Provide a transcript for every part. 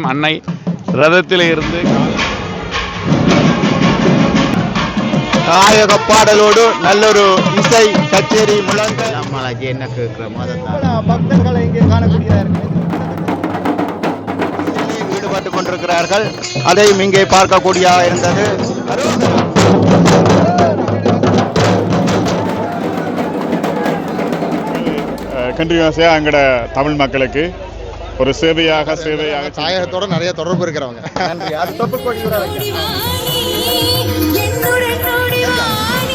தெரியும் அன்னை ரதத்தில் இருந்து நாயக பாடலோடு நல்லொரு இசை கச்சேரி முழங்க. நம்மளாச்சு என்ன கேட்குறோமோ அதை தான் பக்தர்களை இங்கே காணக்கூடியதாக ஈடுபட்டு கொண்டிருக்கிறார்கள். அதையும் இங்கே பார்க்கக்கூடியதாக இருந்தது. கண்டினியூஸாக எங்களோட தமிழ் மக்களுக்கு ஒரு சேவையாக சேவையாக தாயகத்தோட நிறைய தொடர்பு இருக்கிறவங்க.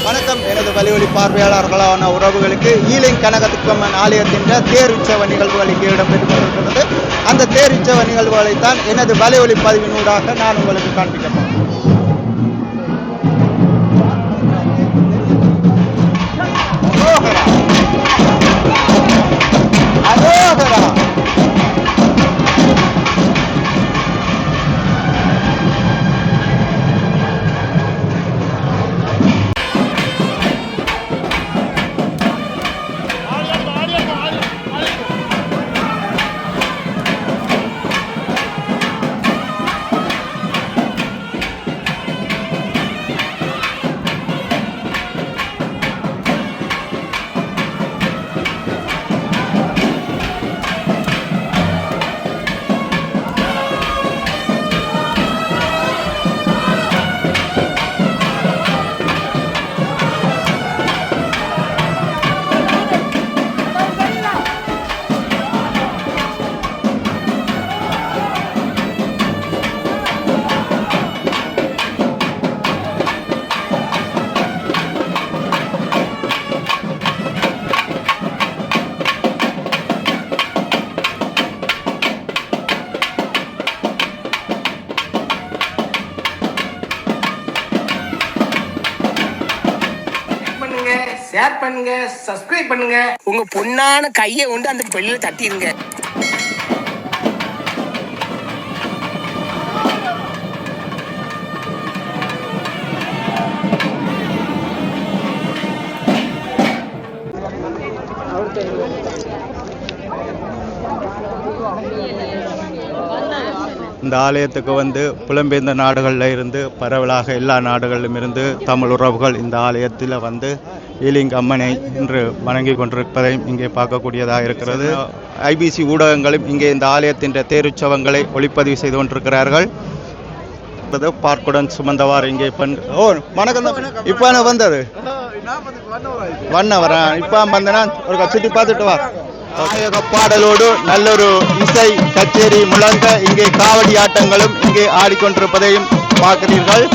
வணக்கம். எனது வலிவழி பார்வையாளர்களான உறவுகளுக்கு ஈலிங் கனகத்துக்கம்மன் ஆலயத்தின் தேர் உற்சவ நிகழ்வுகள் இங்கே இடம்பெற்றுக் கொண்டிருக்கிறது. அந்த தேர் உற்சவ நிகழ்வுகளைத்தான் எனது வலைவழி பதிவினூடாக நான் உங்களுக்கு காண்பிக்க ஷேர் பண்ணுங்க சப்ஸ்கிரைப் பண்ணுங்க. உங்க பொண்ணான கையை கொண்டு அந்த பெல்லில தட்டிடுங்க இந்த ஆலயத்துக்கு வந்து புலம்பெயர்ந்த நாடுகளில் இருந்து பரவலாக எல்லா நாடுகளிலும் இருந்து தமிழ் உறவுகள் இந்த ஆலயத்தில் வந்து ஈலிங் அம்மனை இன்று வணங்கி கொண்டிருப்பதையும் இங்கே பார்க்கக்கூடியதாக இருக்கிறது. ஐபிசி ஊடகங்களும் இங்கே இந்த ஆலயத்தின் தேருச்சவங்களை ஒளிப்பதிவு செய்து கொண்டிருக்கிறார்கள். பார்க்குடன் சுமந்தவாறு இங்கே பண் ஓ வணக்கம் இப்போ நான் வந்தது? வண்ண வரேன் இப்போ வந்தேன்னா ஒரு சுற்றி பார்த்துட்டு வா. நாயக பாடலோடு நல்லொரு இசை கச்சேரி முழங்க இங்கே காவடி ஆட்டங்களும் இங்கே ஆடிக்கொண்டிருப்பதையும் பார்க்கிறீர்கள்.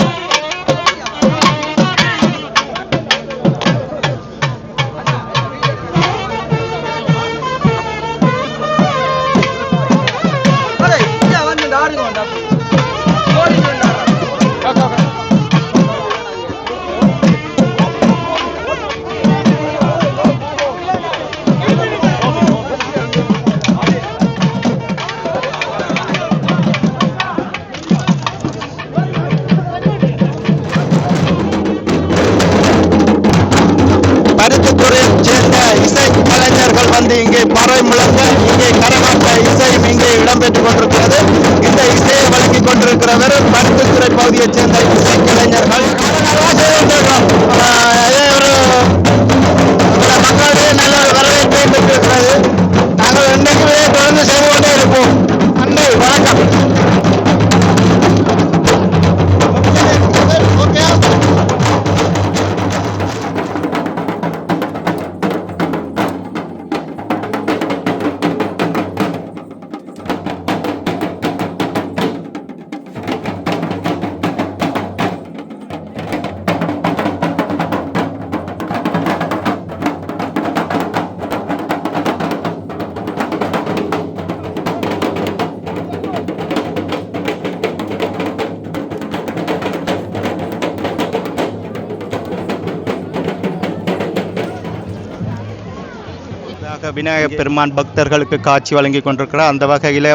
விநாயகப் பெருமான் பக்தர்களுக்கு காட்சி வழங்கி கொண்டிருக்கிறார். அந்த வகையில்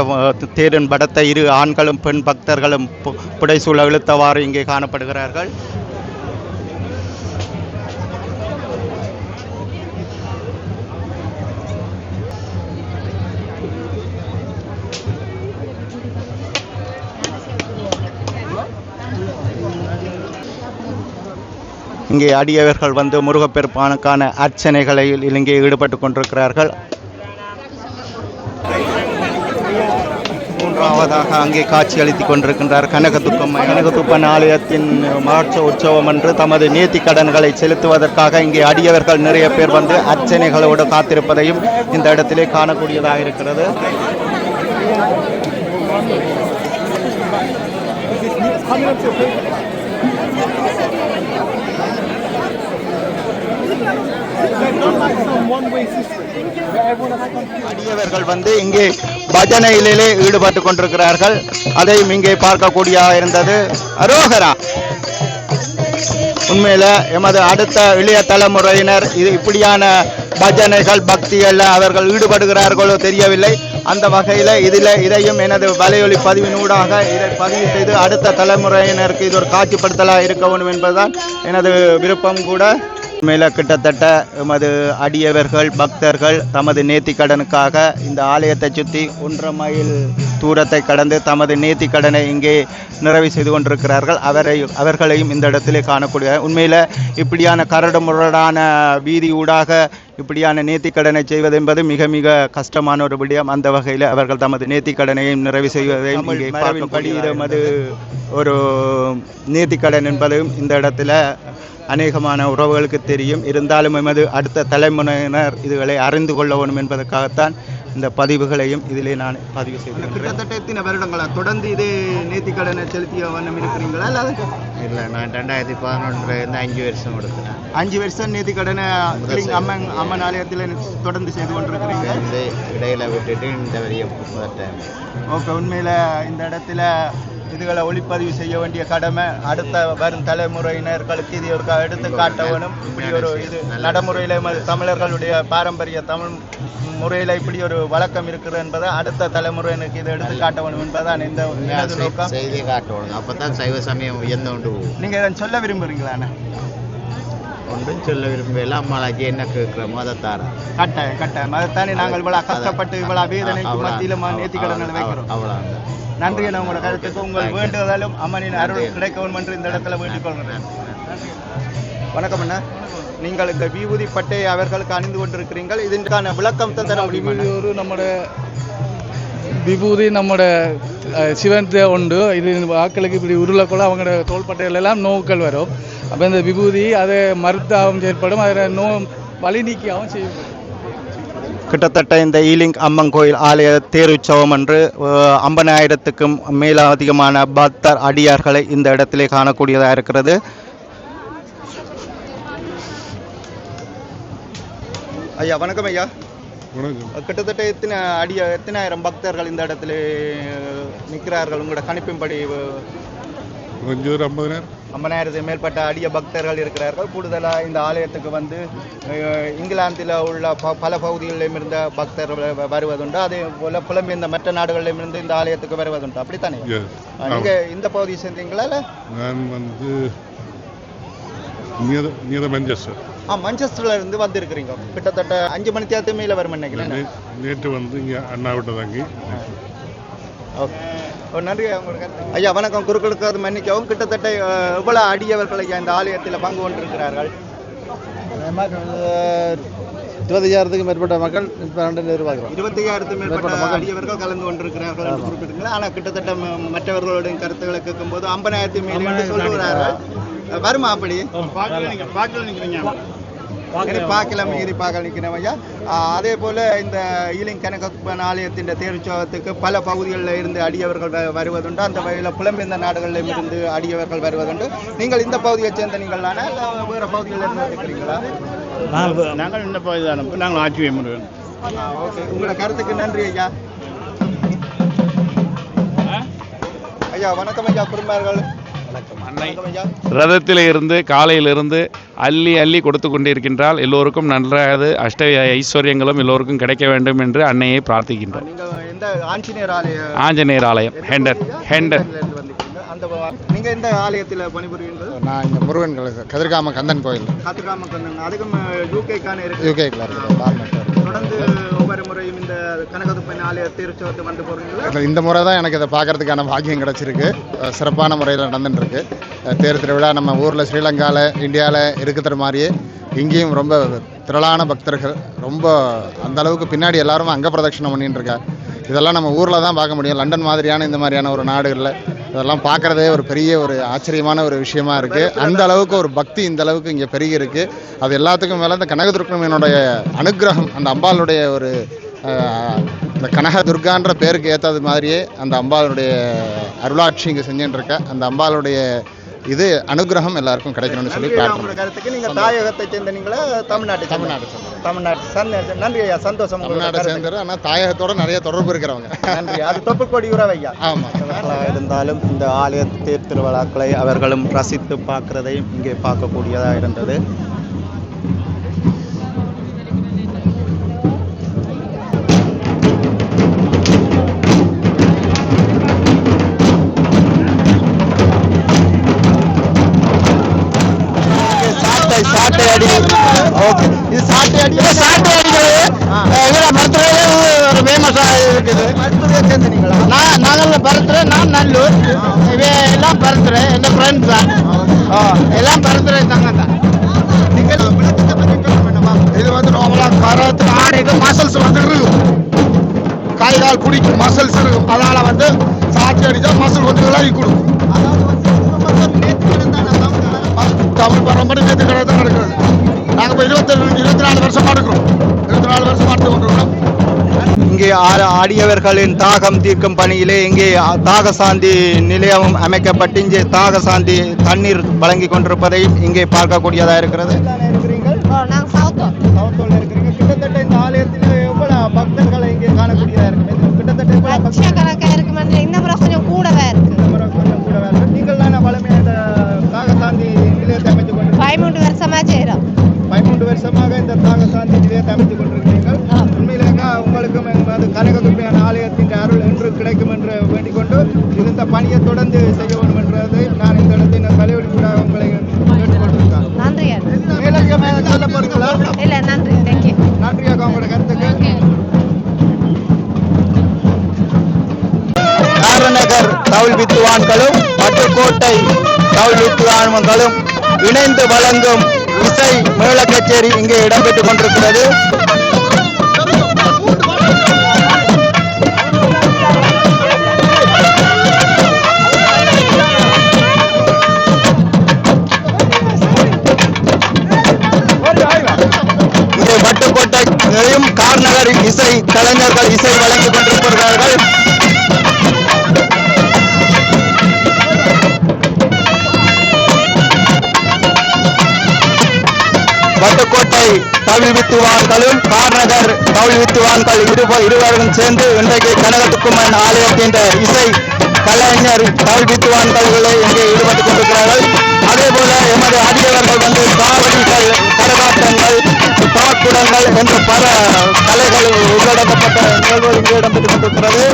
தேரின் படத்தை இரு ஆண்களும் பெண் பக்தர்களும் புடைசூழ இழுத்தவாறு இங்கே காணப்படுகிறார்கள். இங்கே அடியவர்கள் வந்து முருகப்பெருமானுக்கான அர்ச்சனைகளில் இங்கே ஈடுபட்டு கொண்டிருக்கிறார்கள். மூன்றாவதாக அங்கே காட்சி அளித்துக் கொண்டிருக்கின்றார் கனகதுக்கம். கனகதுப்பன் ஆலயத்தின் மார்ச்ச உற்சவம் என்று தமது நேர்த்தி கடன்களை செலுத்துவதற்காக இங்கே அடியவர்கள் நிறைய பேர் வந்து அர்ச்சனைகளோடு காத்திருப்பதையும் இந்த இடத்திலே காணக்கூடியதாக இருக்கிறது. அடியவர்கள் வந்து இங்கே பஜனையிலே ஈடுபட்டு கொண்டிருக்கிறார்கள். அதையும் இங்கே பார்க்கக்கூடியதாக இருந்தது அரோகரா. உண்மையில எமது அடுத்த இளைய தலைமுறையினர் இது இப்படியான பஜனைகள் பக்திகள் அவர்கள் ஈடுபடுகிறார்களோ தெரியவில்லை. அந்த வகையில் இதில் இதையும் எனது வலையொலி பதிவினூடாக இதை பதிவு செய்து அடுத்த தலைமுறையினருக்கு இது ஒரு காட்சிப்படுத்தலாக இருக்க வேண்டும் என்பதுதான் எனது விருப்பம் கூட. உண்மையில் கிட்டத்தட்ட எமது அடியவர்கள் பக்தர்கள் தமது நேர்த்திக் கடனுக்காக இந்த ஆலயத்தை சுற்றி ஒன்றரை மைல் தூரத்தை கடந்து தமது நேர்த்திக் கடனை இங்கே நிறைவு செய்து கொண்டிருக்கிறார்கள். அவரை அவர்களையும் இந்த இடத்திலே காணக்கூடிய உண்மையில் இப்படியான கரடு முரடான வீதி ஊடாக இப்படியான நேர்த்திக் கடனை செய்வது என்பது மிக மிக கஷ்டமான ஒரு விடயம். அந்த வகையில் அவர்கள் தமது நேர்த்திக் கடனையும் நிறைவு செய்வதையும் பார்க்கப்படி எமது ஒரு நேர்த்திக் கடன் என்பதும் இந்த இடத்துல அநேகமான உறவுகளுக்கு தெரியும். இருந்தாலும் எமது அடுத்த தலைமுறையினர் இதுகளை அறிந்து கொள்ள வேண்டும் என்பதற்காகத்தான் இந்த பதிவுகளையும் இதிலே நான் பதிவு செய்தேன் கிட்டத்தட்ட எத்தனை வருடங்களா? தொடர்ந்து இதே நேர்த்தி கடனை செலுத்திய வண்ணம் இருக்கிறீங்களா? அல்லது இல்லை நான் ரெண்டாயிரத்தி பதினொன்றுலேருந்து அஞ்சு வருஷம் கொடுக்குறேன் அஞ்சு வருஷம் நேர்த்தி கடனை அம்மன் அம்மன் ஆலயத்தில் தொடர்ந்து செய்து கொண்டிருக்கிறீங்க? இடையில விட்டுட்டு இந்த டைம் ஓகே உண்மையில் இந்த இடத்துல இதுகளை ஒளிப்பதிவு செய்ய வேண்டிய கடமை. அடுத்த வரும் தலைமுறையினர்களுக்கு இது ஒரு எடுத்து காட்ட வேணும் இப்படி ஒரு இது நடைமுறையில் தமிழர்களுடைய பாரம்பரிய தமிழ் முறையில் இப்படி ஒரு வழக்கம் இருக்குது என்பதை அடுத்த தலைமுறையினருக்கு இதை எடுத்து காட்ட வேணும் என்பதுதான் இந்த நோக்கம். செய்தி காட்டணும் அப்போ தான் சைவ சமயம் உயர்ந்து கொண்டு நீங்கள் சொல்ல விரும்புகிறீங்களாண்ணே ஒன்றும் சொல்ல விரும்பல அம்மாளாக்கி என்ன கேட்குறோமோ அதை தாரா கட்டாயம் கட்டாயம். அதைத்தானே நாங்கள் இவ்வளோ கஷ்டப்பட்டு இவ்வளோ வேதனை மத்தியில் நேர்த்தி கடன்கள் வைக்கிறோம். அவ்வளோ நன்றி என உங்களோட கருத்துக்கு உங்கள் வேண்டுவதாலும் அம்மனின் அருள் கிடைக்கவும் என்று இந்த இடத்துல வேண்டிக் வணக்கம் அண்ணா. நீங்கள் இந்த விபூதி பட்டையை அவர்களுக்கு அணிந்து கொண்டிருக்கிறீர்கள். இதற்கான விளக்கம் தர முடியும் ஒரு நம்முடைய விபூதி நம்மட சிவன் உண்டு. இது வாக்களுக்கு இப்படி உருளை கூட அவங்களோட தோள்பட்டையிலெல்லாம் நோவுக்கள் வரும். அப்போ இந்த விபூதி அதை மருத்தாகவும் செயற்படும் அதில் நோ வலி நீக்கியாகவும் செய்யும். கிட்டத்தட்ட இந்த ஈலிங் அம்மன் கோயில் ஆலய தேருற்சவம் என்று அஹ், ஐம்பதாயிரத்துக்கும் மேலதிகமான பக்தர் அடியார்களை இந்த இடத்திலே காணக்கூடியதாக இருக்கிறது. ஐயா வணக்கம் ஐயா. கிட்டத்தட்ட எத்தனை அடிய எத்தனாயிரம் பக்தர்கள் இந்த இடத்துல நிற்கிறார்கள்? உங்களோட கணிப்பின்படி கொஞ்சம் ஒரு ஐம்பதினாயிரம் ஐம்பதாயிரத்துக்கு மேற்பட்ட அடிய பக்தர்கள் இருக்கிறார்கள். கூடுதலாக இந்த ஆலயத்துக்கு வந்து இங்கிலாந்தில் உள்ள ப- பல பகுதிகளிலும் இருந்த பக்தர்கள் வருவதுண்டு. அதே போல புலம்பெயர்ந்த மற்ற நாடுகளிலும் இருந்து இந்த ஆலயத்துக்கு வருவதுண்டு. அப்படித்தானே? Yes. அஹ், நீங்க இந்த பகுதியை சேர்ந்தீங்களா இல்ல? நான் வந்து மான்செஸ்டர் ஆ மான்செஸ்டர்ல இருந்து வந்திருக்கிறீங்க. கிட்டத்தட்ட அஞ்சு மணி தேர்த்து மேல வரும் நினைக்கிறேன். நேற்று வந்து இங்கே அண்ணா விட்ட தங்கி. ஓகே. நன்றி உங்களுக்கு ஐயா வணக்கம். குறுக்களுக்கு அது மன்னிக்கவும். கிட்டத்தட்ட அஹ், எவ்வளவு அடியவர்கள் ஐயா இந்த ஆலயத்தில் பங்கு கொண்டிருக்கிறார்கள்? இருபத்தஞ்சாயிரத்துக்கு மேற்பட்ட மக்கள் இப்போ ரெண்டு எதிர்பார்க்குறோம். இருபத்தி ஐயாயிரத்து மேற்பட்ட அடியவர்கள் கலந்து கொண்டிருக்கிறார்கள் என்று குறிப்பிட்டீங்களா ஆனால் கிட்டத்தட்ட மற்றவர்களுடைய கருத்துக்களை கேட்கும்போது ஐம்பதாயிரத்தி மேலே சொல்லுகிறார்கள். வருமா அப்படி? எனக்கு பார்க்கல மீறி பார்க்க நிற்கிறேன் ஐயா. அதே போல இந்த ஈலிங் கனகப்பன் ஆலயத்தின் தேர்வுச்சோகத்துக்கு பல பகுதிகளில் இருந்து அடியவர்கள் வருவதுண்டு. அந்த வகையில் புலம்பெயர்ந்த நாடுகளிலும் இருந்து அடியவர்கள் வருவதுண்டு. நீங்கள் இந்த பகுதியைச் சேர்ந்த நீங்கள் வேறு பகுதிகளில் இருந்து இருக்கிறீங்களா நாங்கள் இந்த பகுதி தானே. நாங்கள் ஆட்சி முருகன் ஓகே. உங்களோட கருத்துக்கு நன்றி ஐயா. ஐயா வணக்கம் ஐயா குடும்பர்கள் வணக்கம். ரதத்தில் இருந்து காலையிலிருந்து அள்ளி அள்ளி கொடுத்து கொண்டிருக்கின்றால் எல்லோருக்கும் நன்றாக அஷ்ட ஐஸ்வர்யங்களும் எல்லோருக்கும் கிடைக்க வேண்டும் என்று அன்னையை பிரார்த்திக்கின்றோம் ஆஞ்சநேயர் ஆலய ஆஞ்சநேயர் ஆலயம் ஹெண்டர் ஹெண்டர். அந்த நீங்க எந்த ஆலயத்தில் பணிபுரியுங்கள் நான் இங்கே முருகன் கதிர்காம கந்தன் கோயில். காத்துக்காம கண்ணன் அதுக்கும் யூகேக்கான இருக்கு. யூகேக்கில் இருக்குது தொடர்ந்து ஒவ்வொரு முறையும் இந்த கனகதுப்பன் ஆலய திருச்சோத்து வந்து போறீங்களா இல்ல, இந்த முறை தான் எனக்கு இதை பார்க்கறதுக்கான பாக்கியம் கிடச்சிருக்கு. சிறப்பான முறையில் நடந்துட்டுருக்கு. தேர் திருவிழா நம்ம ஊரில் ஸ்ரீலங்காவில் இந்தியாவில் இருக்கிற மாதிரியே இங்கேயும் ரொம்ப திரளான பக்தர்கள் ரொம்ப அந்த அளவுக்கு பின்னாடி எல்லாரும் அங்க பிரதட்சணம் பண்ணிட்டு இருக்கா இதெல்லாம் நம்ம ஊரில் தான் பார்க்க முடியும். லண்டன் மாதிரியான இந்த மாதிரியான ஒரு நாடுகளில் இதெல்லாம் பார்க்குறதே ஒரு பெரிய ஒரு ஆச்சரியமான ஒரு விஷயமா இருக்குது அந்த அளவுக்கு ஒரு பக்தி இந்த அளவுக்கு இங்கே பெருகி இருக்குது அது எல்லாத்துக்கும் மேலே இந்த கனகதுர்க்கம்மனுடைய அனுக்கிரகம் அந்த அம்பாளுடைய ஒரு இந்த கனக துர்கான்ற பேருக்கு ஏற்றது மாதிரியே அந்த அம்பாளுடைய அருளாட்சி இங்கே செஞ்சுட்டு இருக்க. அந்த அம்பாளுடைய இது அனுகிரகம் எல்லாருக்கும் கிடைக்கணும்னு சொல்லி பிரார்த்தனை. கருத்துக்கு நீங்க தாயகத்தை சேர்ந்த நீங்களா தமிழ்நாட்டை தமிழ்நாடு தமிழ்நாட்டு சந்த- நன்றி ஐயா சந்தோஷம் கருத்துக்கு. சேர்ந்தவர் ஆனால் தாயகத்தோட நிறைய தொடர்பு இருக்கிறவங்க. நன்றி அது தொப்புக்கொடி உறவையா ஆமாம் இருந்தாலும் இந்த ஆலய தேர் திருவிழாக்களை அவர்களும் ரசித்து பார்க்கிறதையும் இங்கே பார்க்கக்கூடியதாக இருந்தது. சேர்ந்தீங்களா நான் நாங்கள் பருத்துறை நான் நல்லூர். இவே எல்லாம் பருத்துறை என் ஃப்ரெண்ட்ஸ் தான். ஓ எல்லாம் பருத்துறை தாங்க தான். இது வந்து நார்மலாக கரத்து மசில்ஸ் வந்து இருக்கும் கை கால் பிடிக்கும் மசில்ஸ் இருக்கும் அதனால வந்து சாட்சி அடிச்சா மசில் கொஞ்சம் விலகி கொடுக்கும் தமிழ் பரம்பரை நேற்று கடை தான் நடக்கிறது. நாங்கள் இப்போ இருபத்தி இருபத்தி நாலு வருஷமா இருக்கிறோம் இருபத்தி நாலு வருஷமா எடுத்து கொண்டிருக்கிறோம் இங்கே ஆடியவர்களின் தாகம் தீர்க்கும் பணியிலே இங்கே ஆ- தாக சாந்தி நிலையமும் அமைக்கப்பட்டு இங்கே தாக சாந்தி தண்ணீர் வழங்கி கொண்டிருப்பதையும் இங்கே பார்க்கக்கூடியதாக இருக்கிறது. கொண்டு பதிமூன்று வருஷமா செய்கிறோம் பதிமூன்று வருஷமாக இந்த தாக சாந்தி நிலையத்தை அமைத்துக் எங்களது கனகதுர்மையான ஆலயத்தின் அருள் என்று கிடைக்கும் என்று வேண்டிக் கொண்டு இது இந்த பணியை தொடர்ந்து செய்ய வேண்டும் என்றதை நான் இந்த இடத்தை நான் தலைவலி கூட உங்களை கேட்டுக்கொண்டிருக்கேன் நன்றி மேலதிகமாக சொல்ல போறீங்களா? இல்லை நன்றி. தேங்க்யூ நன்றி அக்கா உங்களோட கருத்துக்கு காரநகர் தவுள் வித்துவான்களும் பட்டுக்கோட்டை தவுள் வித்துவான்களும் இணைந்து வழங்கும் இசை மேள கச்சேரி இங்கே இடம்பெற்றுக் கொண்டிருக்கிறது. இங்கே பட்டுக்கோட்டையும் கார்நகர் இசை கலைஞர்கள் இசை வழங்கிக் கொண்டிருக்கிறார்கள். வட்டுக்கோட்டை தமிழ் வித்துவான்களும் கார்நகர் தமிழ் வித்துவான்கள் இருவரும் சேர்ந்து இன்றைக்கு கனகத்துக்குமன் ஆலயத்தின் இசை கலைஞர் தமிழ் இங்கே ஈடுபட்டுக் கொண்டிருக்கிறார்கள். அதே போல எமது அதிகாரிகள் வந்து காவடிகள் கரகாட்டங்கள் பாக்குடங்கள் என்ற பல கலைகள் உள்ளடக்கப்பட்ட நிகழ்வு இங்கே இடம்பெற்றுக் கொண்டிருக்கிறது.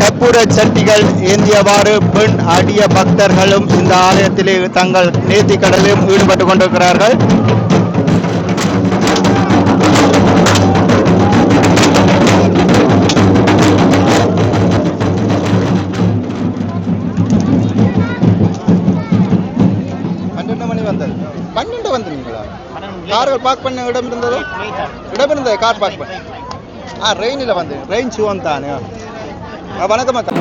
கற்பூர சட்டிகள் ஏந்தியவாறு பெண் அடிய பக்தர்களும் இந்த ஆலயத்திலே தங்கள் நேர்த்தி கடலிலும் ஈடுபட்டுக் கொண்டிருக்கிறார்கள். கார்கள் பார்க் பண்ண இடம் இருந்தது? இடம் இருந்தது? கார் பார்க் பண்ண. ஆ ரெயினில் வந்து ரெயின் சுவம் தானே வணக்கம் அக்கா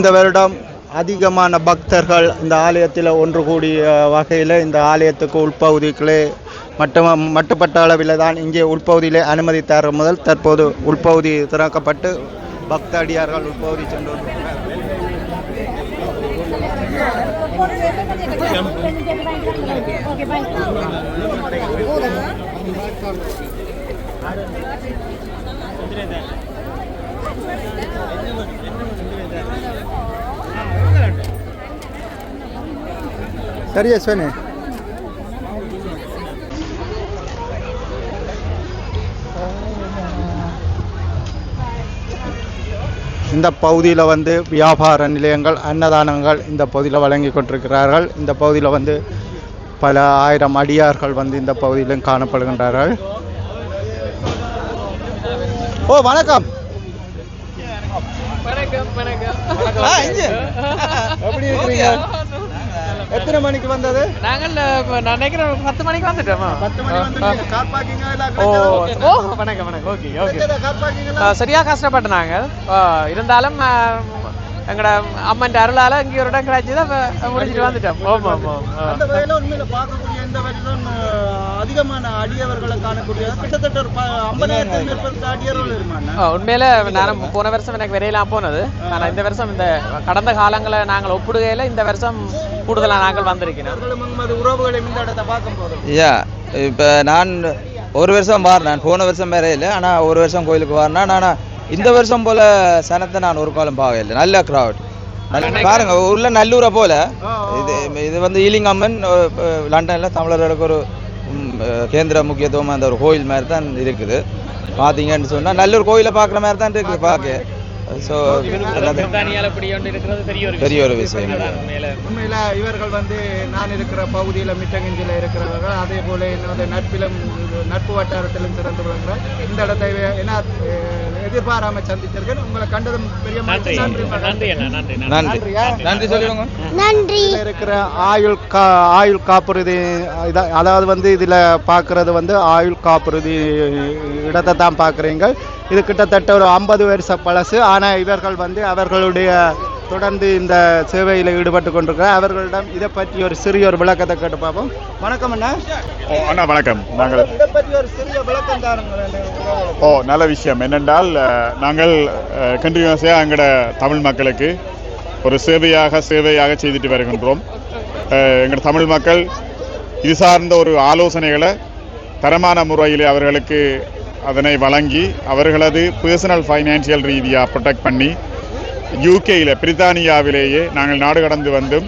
இந்த வருடம் அதிகமான பக்தர்கள் இந்த ஆலயத்தில் ஒன்று கூடிய வகையில் இந்த ஆலயத்துக்கு உள்பகுதிகளே மட்டும் மட்டுப்பட்ட அளவில் தான் இங்கே உள்பகுதியிலே அனுமதி தர முதல் தற்போது உள்பகுதி திறக்கப்பட்டு பக்த அடியார்கள் உள்பகுதி சென்று கொண்டிருக்கிறார்கள். சரி யஸ்வனே. இந்த பகுதியில் வந்து வியாபார நிலையங்கள் அன்னதானங்கள் இந்த பகுதியில் வழங்கி கொண்டிருக்கிறார்கள். இந்த பகுதியில் வந்து பல ஆயிரம் அடியார்கள் வந்து இந்த பகுதியிலும் காணப்படுகின்றார்கள். ஓ வணக்கம். ஆ, இங்க. எப்படி இருக்கிறீங்க? எத்தனை மணிக்கு வந்தது? நாங்கள் நான் நினைக்கிறேன் பத்து மணிக்கு வந்துட்டோமா? பத்து மணி வந்து கார் ஓ ஓ வணக்கம் வணக்கம். Okay okay. கார் சரியா கஷ்டப்பட்டு நாங்கள். இருந்தாலும் எங்களோட அம்மன் அருளால இங்கே ஒரு இடம் கிடைச்சது முடிச்சுட்டு வந்துட்டோம். ஆமா ஆமா அந்த வகையில் உண்மையில பார்க்கக்கூடிய இந்த வருடம் அஹ், அதிகமான அடியவர்களை காணக்கூடிய கிட்டத்தட்ட ஒரு ப- ஐம்பதாயிரத்துக்கு மேற்பட்ட அடியவர்கள் இருமாண்ணா ஆ, உண்மையில நான் போன வருஷம் எனக்கு விரையெல்லாம் போனது. ஆனா இந்த வருஷம் இந்த கடந்த காலங்களை நாங்கள் ஒப்பிடுகையில இந்த வருஷம் கூடுதலா நாங்கள் வந்திருக்கிறோம். அவர்களும் உமது உறவுகளை இந்த இடத்தை பார்க்கும்போது யா இப்போ நான் ஒரு வருஷம் வாரினேன் போன வருஷம் வேற இல்லை. ஆனால் ஒரு வருஷம் கோயிலுக்கு வாரினேன் ஆனால் இந்த வருஷம் போல சனத்தை நான் ஒரு காலம் பார்க்கல நல்ல க்ரௌட் பாருங்க உள்ள நல்லூரை போல. இது இது வந்து ஈலிங்கம்மன் லண்டனில் தமிழர்களுக்கு ஒரு கேந்திர முக்கியத்துவம் அந்த ஒரு கோயில் மாதிரி தான் இருக்குது. பார்த்தீங்கன்னு சொன்னால் நல்லூர் கோயிலை பார்க்குற மாதிரி தான் இருக்குது பார்க்க. ஸோ பெரிய ஒரு விஷயம். உண்மையில இவர்கள் வந்து நான் இருக்கிற பகுதியில் மிட்டங்கஞ்சியில் இருக்கிறவர்கள் அதே போல என்னோட நட்பிலும் நட்பு வட்டாரத்திலும் சிறந்து விளங்குறார் இந்த இடத்தை என்ன எதிர்பாராம சந்திச்சிருக்கேன் உங்களை கண்டதும் பெரிய. நன்றி. நன்றி சொல்லுங்க. நன்றி. இருக்கிற ஆயுள் கா ஆயுள் காப்புறுதி இதா- அதாவது வந்து இதில் பார்க்குறது வந்து ஆயுள் காப்புறுதி இடத்தை தான் பார்க்குறீங்க இது கிட்டத்தட்ட ஒரு ஐம்பது வருஷ பழசு. ஆனால் இவர்கள் வந்து அவர்களுடைய தொடர்ந்து இந்த சேவையில் ஈடுபட்டு கொண்டிருக்கிறார். அவர்களிடம் இதை பற்றி ஒரு சிறிய ஒரு விளக்கத்தை கேட்டு பார்ப்போம். வணக்கம் அண்ணா. அண்ணா வணக்கம். நாங்கள் இதை பற்றி ஒரு சிறிய விளக்கம் தாருங்களேன் ஓ நல்ல விஷயம். என்னென்றால் நாங்கள் கண்டினியூஸாக எங்களோட தமிழ் மக்களுக்கு ஒரு சேவையாக சேவையாக செய்துட்டு வருகின்றோம். அஹ், எங்களோட தமிழ் மக்கள் இது சார்ந்த ஒரு ஆலோசனைகளை தரமான முறையில் அவர்களுக்கு அதனை வழங்கி அவர்களது பர்சனல் ஃபைனான்சியல் ரீதியாக ப்ரொடெக்ட் பண்ணி யூகேயில் பிரித்தானியாவிலேயே நாங்கள் நாடு கடந்து வந்தும்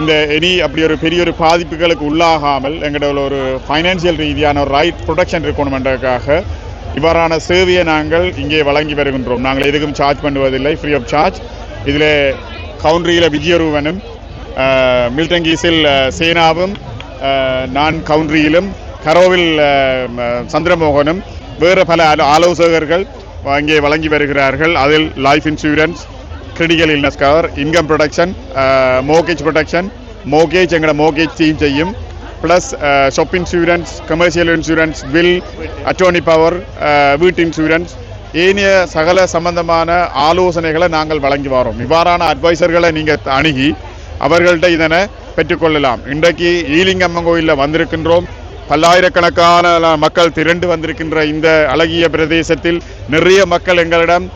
இந்த எனி அப்படி ஒரு பெரிய ஒரு பாதிப்புகளுக்கு உள்ளாகாமல் எங்களோட ஒரு ஃபைனான்சியல் ரீதியான ஒரு ரைட் ப்ரொடெக்ஷன் இருக்கணுமென்றதுக்காக இவ்வாறான சேவையை நாங்கள் இங்கே வழங்கி வருகின்றோம். நாங்கள் எதுக்கும் சார்ஜ் பண்ணுவதில்லை. ஃப்ரீ ஆஃப் சார்ஜ் இதில் கவுண்ட்ரியில் விஜயரூவனும் மில்டங்கீஸில் சேனாவும் நான் கவுண்ட்ரியிலும் கரோவில் சந்திரமோகனும் வேறு பல ஆலோசகர்கள் இங்கே வழங்கி வருகிறார்கள். அதில் life insurance critical illness cover income protection mortgage protection mortgage எங்களோட மோகேஜ் டீம் செய்யும். Plus shop insurance commercial insurance will attorney power வீட்டு இன்சூரன்ஸ் ஏனைய சகல சம்பந்தமான ஆலோசனைகளை நாங்கள் வழங்கி வரோம். இவ்வாறான அட்வைசர்களை நீங்கள் அணுகி அவர்கள்ட்ட இதனை பெற்றுக்கொள்ளலாம். இன்றைக்கு ஈலிங்கம்மன் கோயிலில் வந்திருக்கின்றோம். பல்லாயிரக்கணக்கான மக்கள் திரண்டு வந்திருக்கின்ற இந்த அழகிய பிரதேசத்தில் நிறைய மக்கள் எங்களிடம்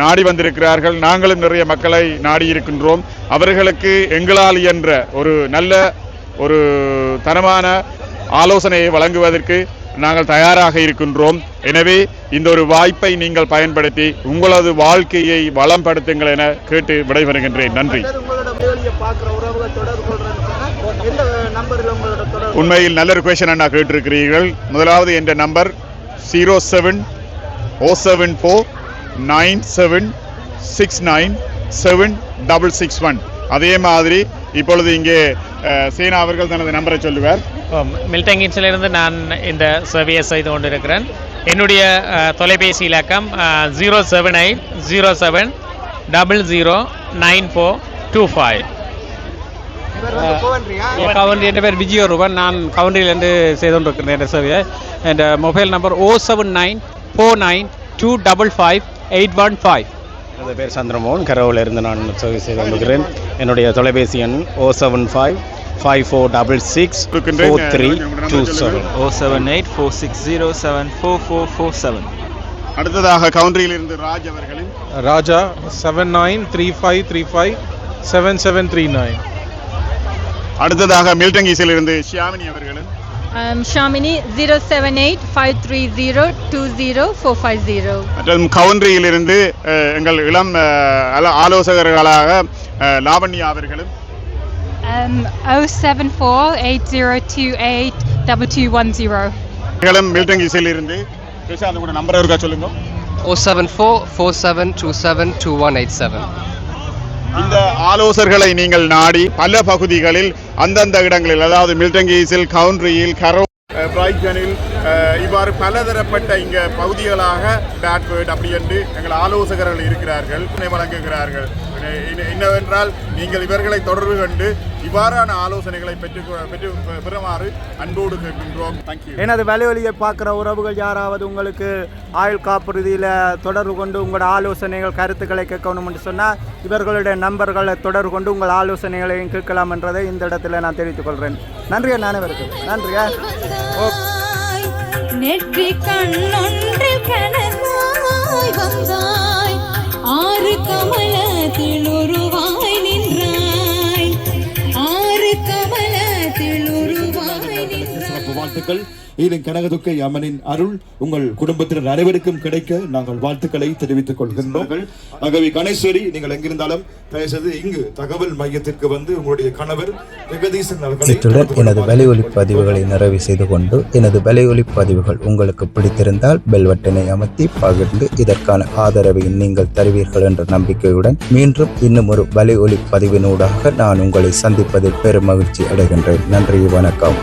நாடி வந்திருக்கிறார்கள். நாங்களும் நிறைய மக்களை நாடி இருக்கின்றோம். அவர்களுக்கு எங்களால் இயன்ற ஒரு நல்ல ஒரு தரமான ஆலோசனையை வழங்குவதற்கு நாங்கள் தயாராக இருக்கின்றோம். எனவே இந்த ஒரு வாய்ப்பை நீங்கள் பயன்படுத்தி உங்களது வாழ்க்கையை வளம்படுத்துங்கள் என கேட்டு விடைபெறுகின்றேன். நன்றி. உண்மையில் நல்ல ஒரு கொஷன் அண்ணா கேட்டிருக்கிறீர்கள். முதலாவது என்ற number zero seven O seven four nine seven six nine seven double six one அதே மாதிரி இப்பொழுது இங்கே சேனா அவர்கள் தனது நம்பரை சொல்லுவார். மில்டங்கின்ஸிலிருந்து நான் இந்த சேவையை செய்து கொண்டிருக்கிறேன். என்னுடைய தொலைபேசி இலக்கம் zero seven eight zero seven double zero nine four two five county என் பேர் விஜயரூபன் நான் கவுண்டியிலேருந்து செய்து கொண்டிருக்கிறேன் இந்த சேவையை. என் mobile number O seven nine four nine two double five eight one five. எனது பேர் சந்திரமோகன். கரவில் இருந்து நான் சர்வீஸ் செய்து கொண்டிருக்கிறேன். என்னுடைய தொலைபேசி எண் O seven five five four double six four three two seven. O seven eight four six zero seven four four four seven. அடுத்ததாக கவுண்டரியில் இருந்து ராஜ் அவர்களின். Raja seven nine three five three five seven seven three nine அடுத்ததாக Milton கீசிலிருந்து ஷியாமினி அவர்களும் Um, Shamini 078-530-20450. மற்றும் கவுன்ட்ரியிலிருந்து எங்கள் இளம் ஆலோசகர்களாக லாவண்யா அவர்களும் Um, 074-8028-2210. எங்களும் மில்டன் கீசிலிருந்து பிரசாந்த் கூட நம்பர் இருக்கா சொல்லுங்க 074-4727-2187. இந்த ஆலோசகர்களை நீங்கள் நாடி பல பகுதிகளில் அந்தந்த இடங்களில் அதாவது மில்டன் கீஸில் கரோ பிராய்கனில் அஹ், இவ்வாறு பலதரப்பட்ட இங்க பகுதிகளாக டாட்வேர்ட் அப்படி என்று எங்கள் ஆலோசகர்கள் இருக்கிறார்கள் வழங்குகிறார்கள். என்னவென்றால் நீங்கள் இவர்களை தொடர்பு கொண்டு இவ்வாறான ஆலோசனைகளை பெற்று பெற்று பெறுமாறு அன்போடு கேட்கின்றோம். தேங்க்யூ எனது வலைவலியை பார்க்குற உறவுகள் யாராவது உங்களுக்கு ஆயுள் காப்புறுதியில் தொடர்பு கொண்டு உங்களோட ஆலோசனைகள் கருத்துக்களை கேட்கணும் என்று சொன்னால் இவர்களுடைய நம்பர்களை தொடர்பு கொண்டு உங்கள் ஆலோசனைகளையும் கேட்கலாம் என்றதை இந்த இடத்துல நான் தெரிவித்துக் கொள்கிறேன். நன்றி அனைவருக்கும். நன்றியா நெற்றி கண்ணொன்றில் கனவாய் வந்தாய். வாழ்த்துக்கள். ஈலிங் கனகதுக்கை அம்மனின் அருள் உங்கள் குடும்பத்தினர் அனைவருக்கும் கிடைக்க நாங்கள் வாழ்த்துக்களை தெரிவித்துக் கொள்கின்றோம். ஆகவே கணேஸ்வரி நீங்கள் எங்கிருந்தாலும் தயவுசெய்து இங்கு தகவல் மையத்திற்கு வந்து உங்களுடைய கணவர் ஜெகதீசன் இத்துடன் எனது வலையொலி பதிவுகளை நிறைவு செய்து கொண்டு எனது வலையொலி பதிவுகள் உங்களுக்கு பிடித்திருந்தால் பெல் பட்டனை அமர்த்தி பகிர்ந்து இதற்கான ஆதரவை நீங்கள் தருவீர்கள் என்ற நம்பிக்கையுடன் மீண்டும் இன்னும் ஒரு வலையொலி பதிவினூடாக நான் உங்களை சந்திப்பதில் பெரும் மகிழ்ச்சி அடைகின்றேன். நன்றி வணக்கம்.